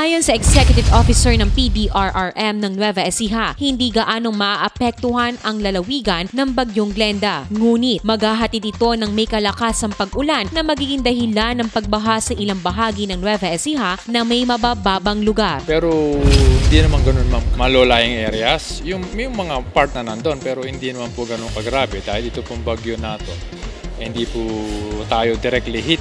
Ayon sa Executive Officer ng PDRRM ng Nueva Ecija, hindi gaanong maaapektuhan ang lalawigan ng Bagyong Glenda. Ngunit maghahatid ito ng may kalakasang pag-ulan na magiging dahilan ng pagbaha sa ilang bahagi ng Nueva Ecija na may mabababang lugar. Pero hindi naman ganun ma'am, malolayang areas. Yung, may mga part na nandun, pero hindi naman po ganun kagrabe dahil ito pong bagyo na to. Hindi po tayo directly hit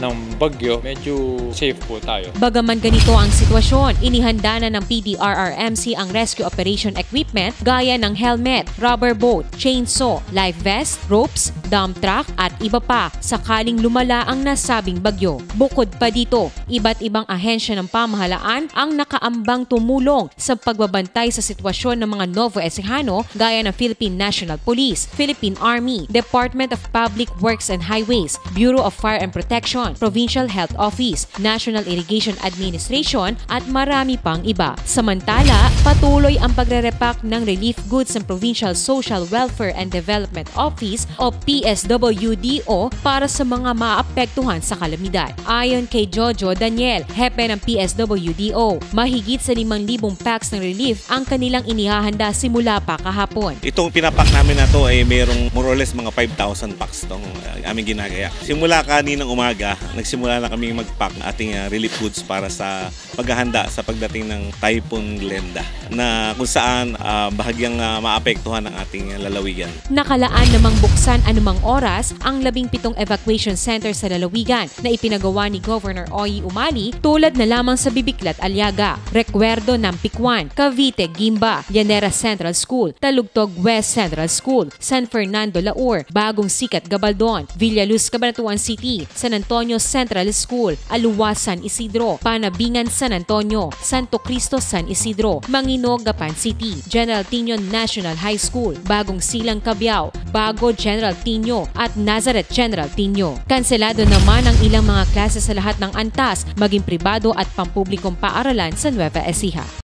ng bagyo, medyo safe po tayo. Bagaman ganito ang sitwasyon, inihanda na ng PDRRMC ang rescue operation equipment gaya ng helmet, rubber boat, chainsaw, life vest, ropes, dump truck at iba pa sakaling lumala ang nasabing bagyo. Bukod pa dito, iba't ibang ahensya ng pamahalaan ang nakaambang tumulong sa pagbabantay sa sitwasyon ng mga Novo Ecijano gaya ng Philippine National Police, Philippine Army, Department of Public Works and Highways, Bureau of Fire and Protection, Provincial Health Office, National Irrigation Administration at marami pang iba. Samantala, patuloy ang pagre-repack ng relief goods ng Provincial Social Welfare and Development Office o PSWDO para sa mga maapektuhan sa kalamidad. Ayon kay Jojo Daniel, hepe ng PSWDO, mahigit sa 5,000 packs ng relief ang kanilang inihahanda simula pa kahapon. Itong pinapak namin na to ay mayroong more or less mga 5,000 packs itong uh, aming ginagaya. Simula kaninang umaga, nagsimula na kami mag-pack ng ating uh, relief goods para sa paghahanda sa pagdating ng Typhoon Glenda na kung saan uh, bahagyang uh, maapektuhan ang ating lalawigan. Nakalaan namang buksan anumang oras ang labing pitong evacuation center sa lalawigan na ipinagawa ni Governor Oyi Umali tulad na lamang sa Bibiklat Aliaga, Recuerdo ng Pikwan, Cavite Gimba, Llanera Central School, Talugtog West Central School, San Fernando Laur, Bagong Sikat Gabaldon, Villaluz Cabanatuan City, San Antonio Central School, Aluwas San Isidro, Panabingan San Antonio, Santo Cristo San Isidro, Manginog Gapan City, General Tino National High School, Bagong Silang Cabiao, Bago General Tino at Nazareth General Tino. Kanselado naman ang ilang mga klase sa lahat ng antas, maging pribado at pampublikong paaralan sa Nueva Ecija.